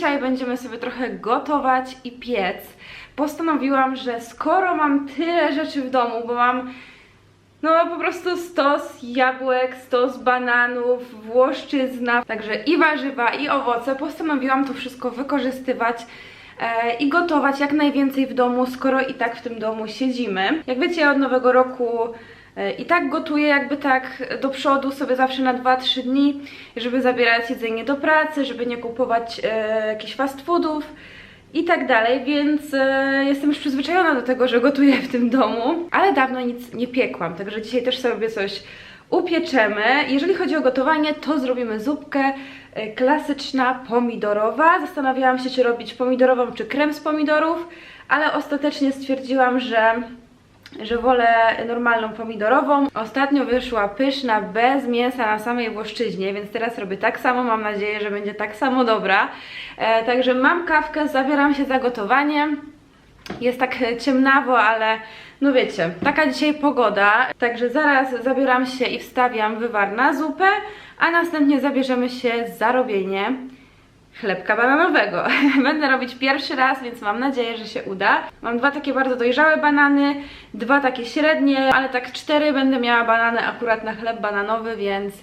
dzisiaj będziemy sobie trochę gotować i piec. Postanowiłam, że skoro mam tyle rzeczy w domu, bo mam no po prostu stos jabłek, stos bananów, włoszczyzna, także i warzywa, i owoce. Postanowiłam to wszystko wykorzystywać e, i gotować jak najwięcej w domu, skoro i tak w tym domu siedzimy. Jak wiecie, od nowego roku i tak gotuję jakby tak do przodu sobie zawsze na 2-3 dni, żeby zabierać jedzenie do pracy, żeby nie kupować e, jakichś fast foodów i tak dalej, więc e, jestem już przyzwyczajona do tego, że gotuję w tym domu, ale dawno nic nie piekłam, także dzisiaj też sobie coś upieczemy. Jeżeli chodzi o gotowanie, to zrobimy zupkę e, klasyczna pomidorowa. Zastanawiałam się, czy robić pomidorową, czy krem z pomidorów, ale ostatecznie stwierdziłam, że że wolę normalną pomidorową. Ostatnio wyszła pyszna, bez mięsa na samej włoszczyźnie, więc teraz robię tak samo. Mam nadzieję, że będzie tak samo dobra. E, także mam kawkę, zabieram się za gotowanie. Jest tak ciemnawo, ale no wiecie, taka dzisiaj pogoda. Także zaraz zabieram się i wstawiam wywar na zupę, a następnie zabierzemy się za robienie chlebka bananowego. Będę robić pierwszy raz, więc mam nadzieję, że się uda. Mam dwa takie bardzo dojrzałe banany, dwa takie średnie, ale tak cztery będę miała banany akurat na chleb bananowy, więc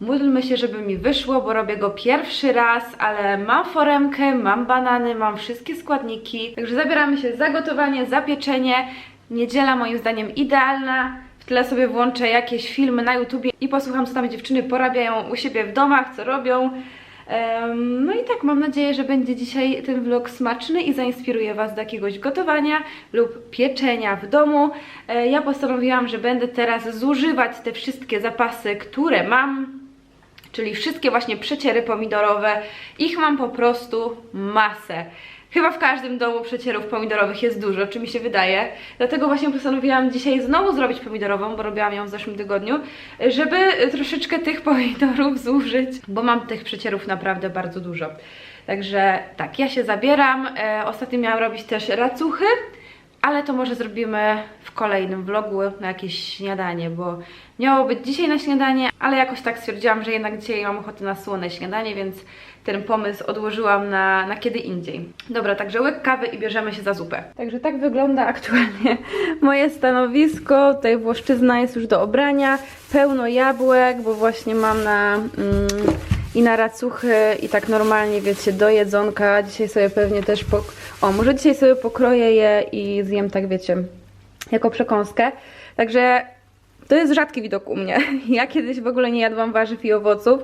módlmy się, żeby mi wyszło, bo robię go pierwszy raz, ale mam foremkę, mam banany, mam wszystkie składniki. Także zabieramy się za gotowanie, za pieczenie. Niedziela moim zdaniem idealna. W tle sobie włączę jakieś filmy na YouTubie i posłucham, co tam dziewczyny porabiają u siebie w domach, co robią. No i tak, mam nadzieję, że będzie dzisiaj ten vlog smaczny i zainspiruje Was do jakiegoś gotowania lub pieczenia w domu. E, Ja postanowiłam, że będę teraz zużywać te wszystkie zapasy, które mam, czyli wszystkie właśnie przeciery pomidorowe. Ich mam po prostu masę. Chyba w każdym domu przecierów pomidorowych jest dużo, czy mi się wydaje. Dlatego właśnie postanowiłam dzisiaj znowu zrobić pomidorową, bo robiłam ją w zeszłym tygodniu, żeby troszeczkę tych pomidorów zużyć, bo mam tych przecierów naprawdę bardzo dużo. Także tak, ja się zabieram. E, ostatnio miałam robić też racuchy, ale to może zrobimy w kolejnym vlogu na jakieś śniadanie, bo miało być dzisiaj na śniadanie, ale jakoś tak stwierdziłam, że jednak dzisiaj mam ochotę na słone śniadanie, więc ten pomysł odłożyłam na, na kiedy indziej. Dobra, także łyk kawy i bierzemy się za zupę. Także tak wygląda aktualnie moje stanowisko. Tutaj włoszczyzna jest już do obrania, pełno jabłek, bo właśnie mam na... Mm, i na racuchy i tak normalnie, wiecie, do jedzonka. Dzisiaj sobie pewnie też, pok- o, może dzisiaj sobie pokroję je i zjem tak, wiecie, jako przekąskę. Także to jest rzadki widok u mnie. Ja kiedyś w ogóle nie jadłam warzyw i owoców.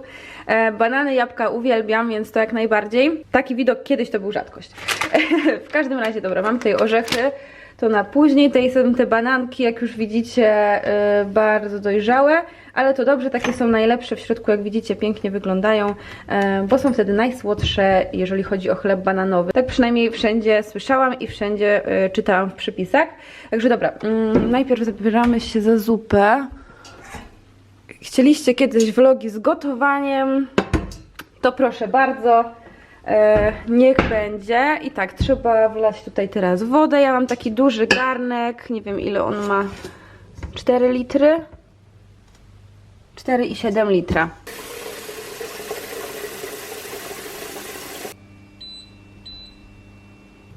E, banany, jabłka uwielbiam, więc to jak najbardziej. Taki widok kiedyś to był rzadkość. w każdym razie, dobra, mam tutaj orzechy. To na później. Tutaj są te bananki, jak już widzicie, e, bardzo dojrzałe, ale to dobrze, takie są najlepsze w środku, jak widzicie, pięknie wyglądają, e, bo są wtedy najsłodsze, jeżeli chodzi o chleb bananowy. Tak przynajmniej wszędzie słyszałam i wszędzie e, czytałam w przepisach. Także dobra, mm, najpierw zabieramy się za zupę. Chcieliście kiedyś vlogi z gotowaniem, to proszę bardzo. E, niech będzie. I tak, trzeba wlać tutaj teraz wodę. Ja mam taki duży garnek, nie wiem ile on ma. 4 litry? 4,7 litra.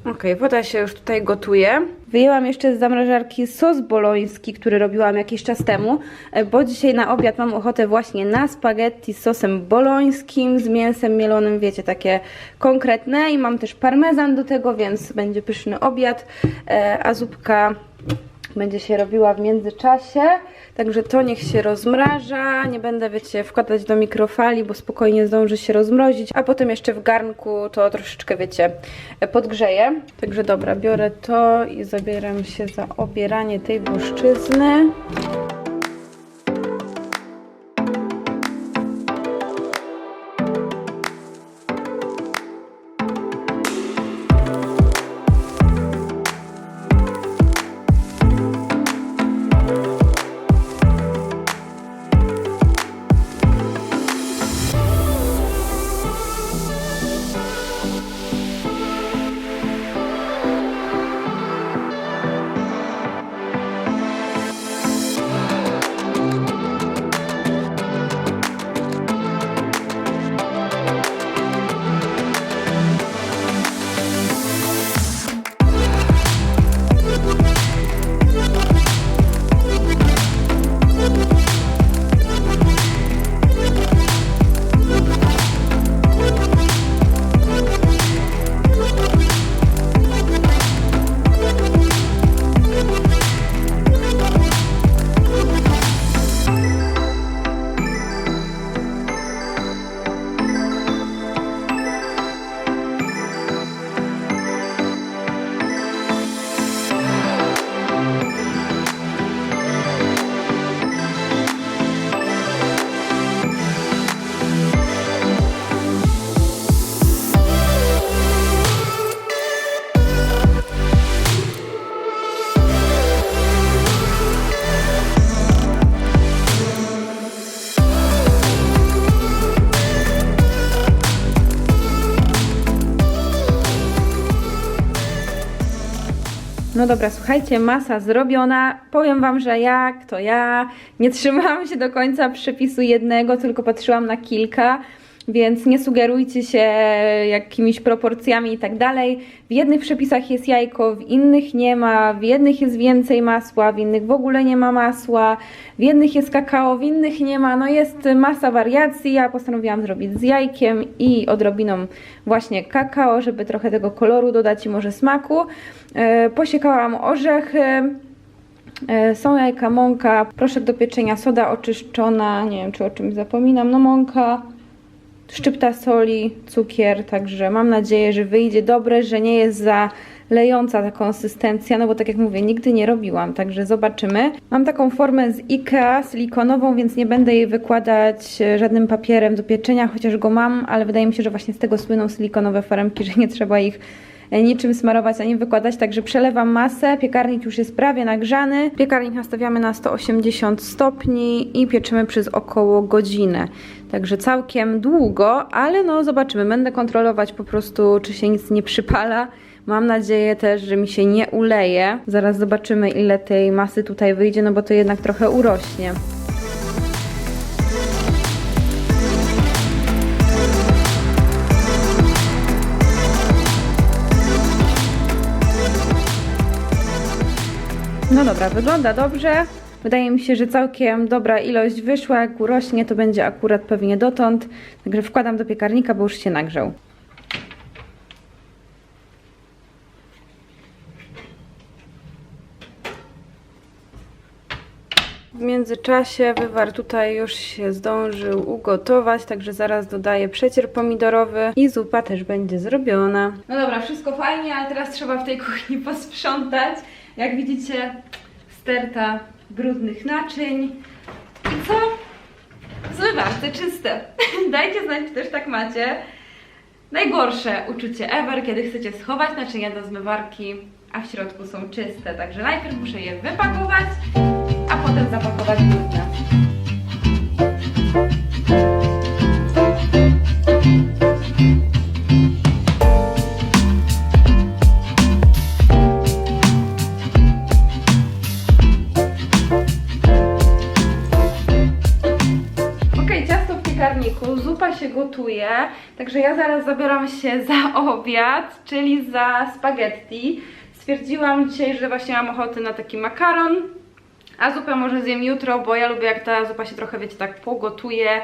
Ok, woda się już tutaj gotuje. Wyjęłam jeszcze z zamrażarki sos boloński, który robiłam jakiś czas temu, bo dzisiaj na obiad mam ochotę właśnie na spaghetti z sosem bolońskim, z mięsem mielonym, wiecie, takie konkretne i mam też parmezan do tego, więc będzie pyszny obiad, e, a zupka będzie się robiła w międzyczasie. Także to niech się rozmraża. Nie będę, wiecie, wkładać do mikrofali, bo spokojnie zdąży się rozmrozić. A potem jeszcze w garnku to troszeczkę, wiecie, podgrzeję. Także dobra, biorę to i zabieram się za obieranie tej błyszczyzny. No dobra, słuchajcie, masa zrobiona. Powiem Wam, że jak to ja nie trzymałam się do końca przepisu jednego, tylko patrzyłam na kilka, więc nie sugerujcie się jakimiś proporcjami i tak dalej. W jednych przepisach jest jajko, w innych nie ma, w jednych jest więcej masła, w innych w ogóle nie ma masła, w jednych jest kakao, w innych nie ma. No jest masa wariacji. Ja postanowiłam zrobić z jajkiem i odrobiną właśnie kakao, żeby trochę tego koloru dodać i może smaku. E, Posiekałam orzechy. E, Są jajka, mąka, proszek do pieczenia, soda oczyszczona, nie wiem czy o czymś zapominam, no mąka, szczypta soli, cukier, także mam nadzieję, że wyjdzie dobre, że nie jest za lejąca ta konsystencja, no bo tak jak mówię, nigdy nie robiłam, także zobaczymy. Mam taką formę z IKEA silikonową, więc nie będę jej wykładać e, żadnym papierem do pieczenia, chociaż go mam, ale wydaje mi się, że właśnie z tego słyną silikonowe foremki, że nie trzeba ich e, niczym smarować ani wykładać, także przelewam masę, piekarnik już jest prawie nagrzany. Piekarnik nastawiamy na 180 stopni i pieczymy przez około godzinę. Także całkiem długo, ale no zobaczymy. Będę kontrolować po prostu, czy się nic nie przypala. Mam nadzieję też, że mi się nie uleje. Zaraz zobaczymy, ile tej masy tutaj wyjdzie, no bo to jednak trochę urośnie. No dobra, wygląda dobrze. Wydaje mi się, że całkiem dobra ilość wyszła. Jak urośnie, to będzie akurat pewnie dotąd. Także wkładam do piekarnika, bo już się nagrzał. W międzyczasie wywar tutaj już się zdążył ugotować, także zaraz dodaję przecier pomidorowy i zupa też będzie zrobiona. No dobra, wszystko fajnie, ale teraz trzeba w tej kuchni posprzątać. Jak widzicie, sterta brudnych naczyń. I co? Zmywarce czyste. Dajcie znać, czy też tak macie. Najgorsze uczucie ever, kiedy chcecie schować naczynia do zmywarki, a w środku są czyste. Także najpierw muszę je wypakować, a potem zapakować brudne. Także ja zaraz zabieram się za obiad, czyli za spaghetti. Stwierdziłam dzisiaj, że właśnie mam ochotę na taki makaron, a zupę może zjem jutro, bo ja lubię jak ta zupa się trochę, wiecie, tak pogotuje,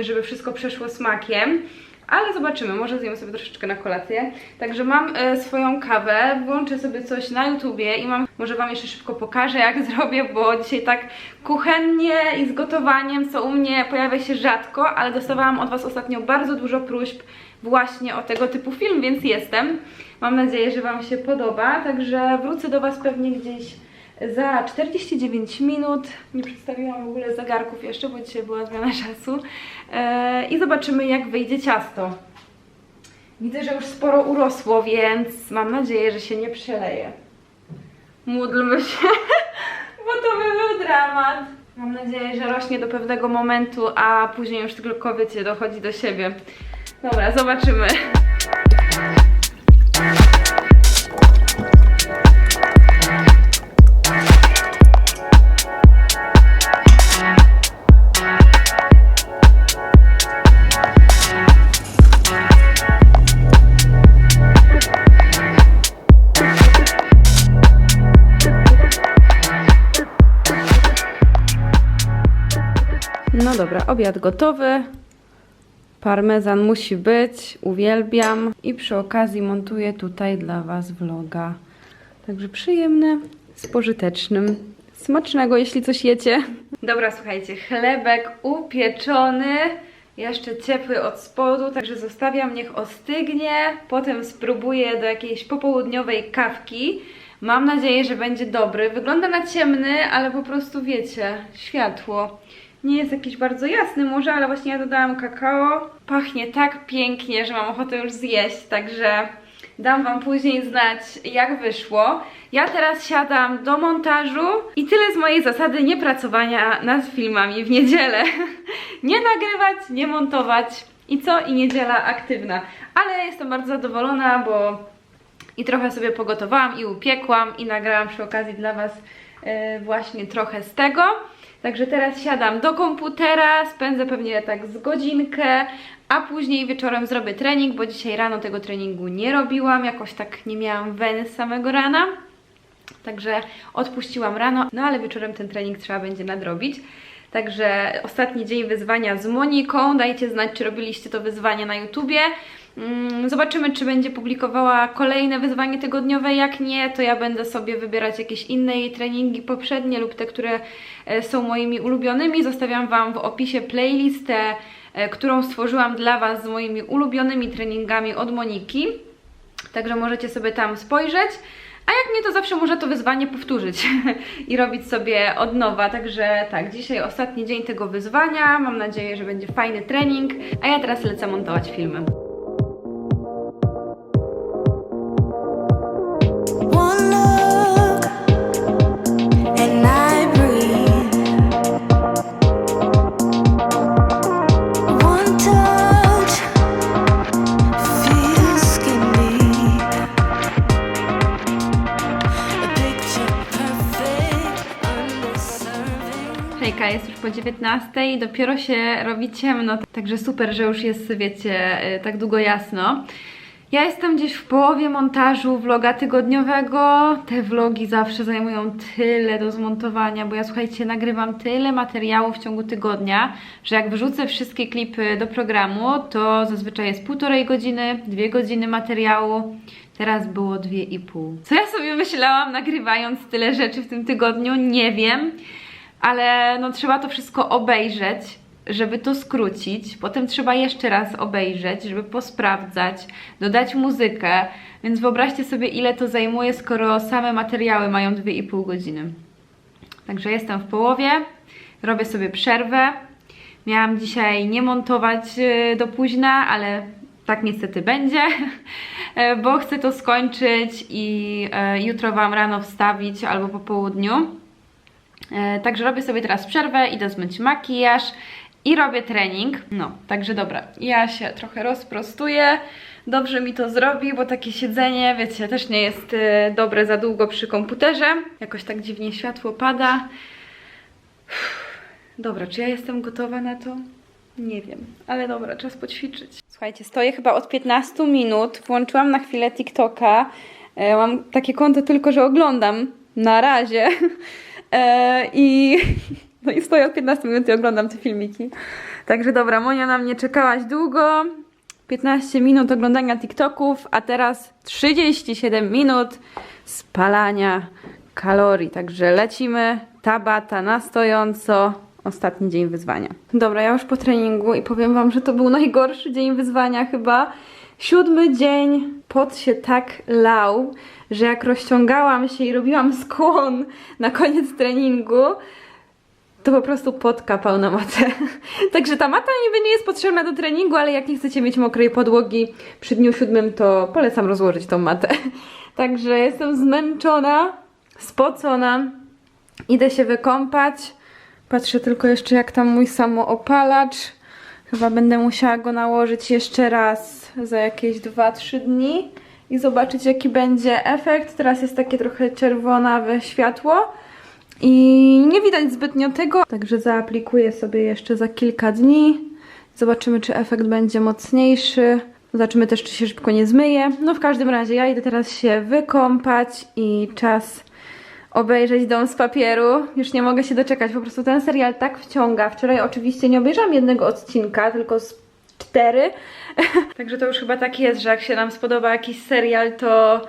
żeby wszystko przeszło smakiem. Ale zobaczymy, może zjemy sobie troszeczkę na kolację. Także mam e, swoją kawę, włączę sobie coś na YouTubie i mam, może Wam jeszcze szybko pokażę jak zrobię, bo dzisiaj tak kuchennie i z gotowaniem, co u mnie pojawia się rzadko, ale dostawałam od Was ostatnio bardzo dużo próśb właśnie o tego typu film, więc jestem. Mam nadzieję, że Wam się podoba, także wrócę do Was pewnie gdzieś za 49 minut. Nie przedstawiłam w ogóle zegarków jeszcze, bo dzisiaj była zmiana czasu. Eee, I zobaczymy, jak wyjdzie ciasto. Widzę, że już sporo urosło, więc mam nadzieję, że się nie przeleje. Módlmy się, bo to by był dramat. Mam nadzieję, że rośnie do pewnego momentu, a później już tylko, wiecie, dochodzi do siebie. Dobra, zobaczymy. Dobra, obiad gotowy. Parmezan musi być, uwielbiam. I przy okazji montuję tutaj dla Was vloga. Także przyjemne, z pożytecznym. Smacznego, jeśli coś jecie. Dobra, słuchajcie, chlebek upieczony, jeszcze ciepły od spodu, także zostawiam, niech ostygnie. Potem spróbuję do jakiejś popołudniowej kawki. Mam nadzieję, że będzie dobry. Wygląda na ciemny, ale po prostu wiecie, światło. Nie jest jakiś bardzo jasny może, ale właśnie ja dodałam kakao. Pachnie tak pięknie, że mam ochotę już zjeść, także dam Wam później znać jak wyszło. Ja teraz siadam do montażu i tyle z mojej zasady nie pracowania nad filmami w niedzielę. nie nagrywać, nie montować i co? I niedziela aktywna. Ale jestem bardzo zadowolona, bo i trochę sobie pogotowałam i upiekłam i nagrałam przy okazji dla Was właśnie trochę z tego. Także teraz siadam do komputera, spędzę pewnie tak z godzinkę, a później wieczorem zrobię trening, bo dzisiaj rano tego treningu nie robiłam, jakoś tak nie miałam weny z samego rana. Także odpuściłam rano, no ale wieczorem ten trening trzeba będzie nadrobić. Także ostatni dzień wyzwania z Moniką. Dajcie znać, czy robiliście to wyzwanie na YouTubie. Mm, Zobaczymy, czy będzie publikowała kolejne wyzwanie tygodniowe. Jak nie, to ja będę sobie wybierać jakieś inne jej treningi poprzednie lub te, które e, są moimi ulubionymi. Zostawiam Wam w opisie playlistę, e, którą stworzyłam dla Was z moimi ulubionymi treningami od Moniki. Także możecie sobie tam spojrzeć. A jak nie, to zawsze można to wyzwanie powtórzyć i robić sobie od nowa. Także tak, dzisiaj ostatni dzień tego wyzwania. Mam nadzieję, że będzie fajny trening. A ja teraz lecę montować filmy. Jest już po 19 i dopiero się robi ciemno, także super, że już jest, wiecie, y, tak długo jasno. Ja jestem gdzieś w połowie montażu vloga tygodniowego. Te vlogi zawsze zajmują tyle do zmontowania, bo ja słuchajcie, nagrywam tyle materiału w ciągu tygodnia, że jak wyrzucę wszystkie klipy do programu, to zazwyczaj jest półtorej godziny, dwie godziny materiału. Teraz było dwie i pół. Co ja sobie myślałam, nagrywając tyle rzeczy w tym tygodniu? Nie wiem ale no trzeba to wszystko obejrzeć, żeby to skrócić. Potem trzeba jeszcze raz obejrzeć, żeby posprawdzać, dodać muzykę. Więc wyobraźcie sobie, ile to zajmuje, skoro same materiały mają 2,5 godziny. Także jestem w połowie, robię sobie przerwę. Miałam dzisiaj nie montować e, do późna, ale tak niestety będzie, e, bo chcę to skończyć i e, jutro Wam rano wstawić albo po południu. E, Także robię sobie teraz przerwę, idę zmyć makijaż i robię trening. No, także dobra, ja się trochę rozprostuję. Dobrze mi to zrobi, bo takie siedzenie, wiecie, też nie jest e, dobre za długo przy komputerze. Jakoś tak dziwnie światło pada. Dobra, czy ja jestem gotowa na to? Nie wiem, ale dobra, czas poćwiczyć. Słuchajcie, stoję chyba od 15 minut. Włączyłam na chwilę TikToka. E, mam takie konto tylko, że oglądam. Na razie. E, I, no i stoję od 15 minut i oglądam te filmiki. Także dobra, Monia na mnie czekałaś długo. 15 minut oglądania TikToków, a teraz 37 minut spalania kalorii. Także lecimy. Tabata na stojąco. Ostatni dzień wyzwania. Dobra, ja już po treningu i powiem Wam, że to był najgorszy dzień wyzwania chyba. Siódmy dzień pot się tak lał, że jak rozciągałam się i robiłam skłon na koniec treningu, to po prostu pot kapał na matę. Także ta mata niby nie jest potrzebna do treningu, ale jak nie chcecie mieć mokrej podłogi przy dniu siódmym, to polecam rozłożyć tą matę. Także jestem zmęczona, spocona. Idę się wykąpać. Patrzę tylko jeszcze jak tam mój samoopalacz. Chyba będę musiała go nałożyć jeszcze raz za jakieś 2-3 dni i zobaczyć jaki będzie efekt. Teraz jest takie trochę czerwonawe światło i nie widać zbytnio tego, także zaaplikuję sobie jeszcze za kilka dni. Zobaczymy czy efekt będzie mocniejszy. Zobaczymy też czy się szybko nie zmyje. No w każdym razie ja idę teraz się wykąpać i czas obejrzeć Dom z papieru. Już nie mogę się doczekać, po prostu ten serial tak wciąga. Wczoraj oczywiście nie obejrzałam jednego odcinka, tylko z cztery. Także to już chyba tak jest, że jak się nam spodoba jakiś serial, to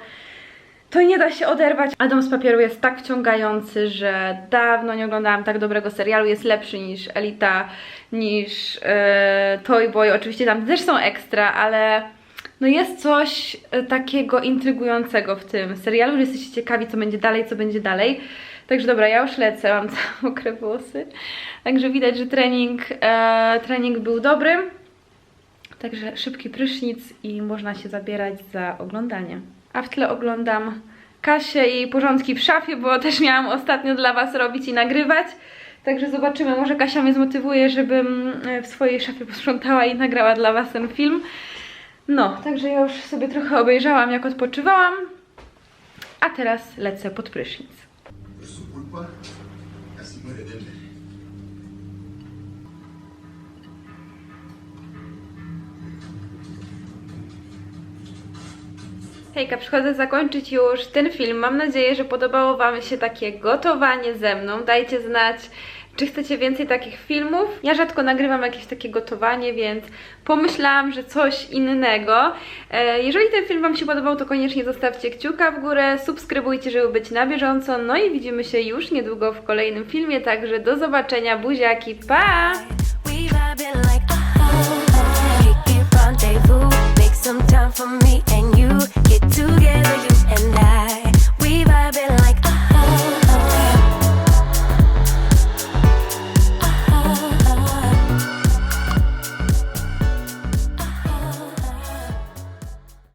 to nie da się oderwać. A Dom z papieru jest tak wciągający, że dawno nie oglądałam tak dobrego serialu. Jest lepszy niż Elita, niż e, Toy Boy. Oczywiście tam też są ekstra, ale no jest coś e, takiego intrygującego w tym serialu, że jesteście ciekawi, co będzie dalej, co będzie dalej. Także dobra, ja już lecę, mam całe mokre włosy. Także widać, że trening, e, trening był dobry. Także szybki prysznic i można się zabierać za oglądanie. A w tle oglądam Kasię i porządki w szafie, bo też miałam ostatnio dla Was robić i nagrywać. Także zobaczymy, może Kasia mnie zmotywuje, żebym e, w swojej szafie posprzątała i nagrała dla Was ten film. No, także ja już sobie trochę obejrzałam, jak odpoczywałam. A teraz lecę pod prysznic. Hejka, przychodzę zakończyć już ten film. Mam nadzieję, że podobało Wam się takie gotowanie ze mną. Dajcie znać, czy chcecie więcej takich filmów. Ja rzadko nagrywam jakieś takie gotowanie, więc pomyślałam, że coś innego. E, Jeżeli ten film Wam się podobał, to koniecznie zostawcie kciuka w górę, subskrybujcie, żeby być na bieżąco. No i widzimy się już niedługo w kolejnym filmie, także do zobaczenia, buziaki, pa! Uh-huh. Some time for me and you.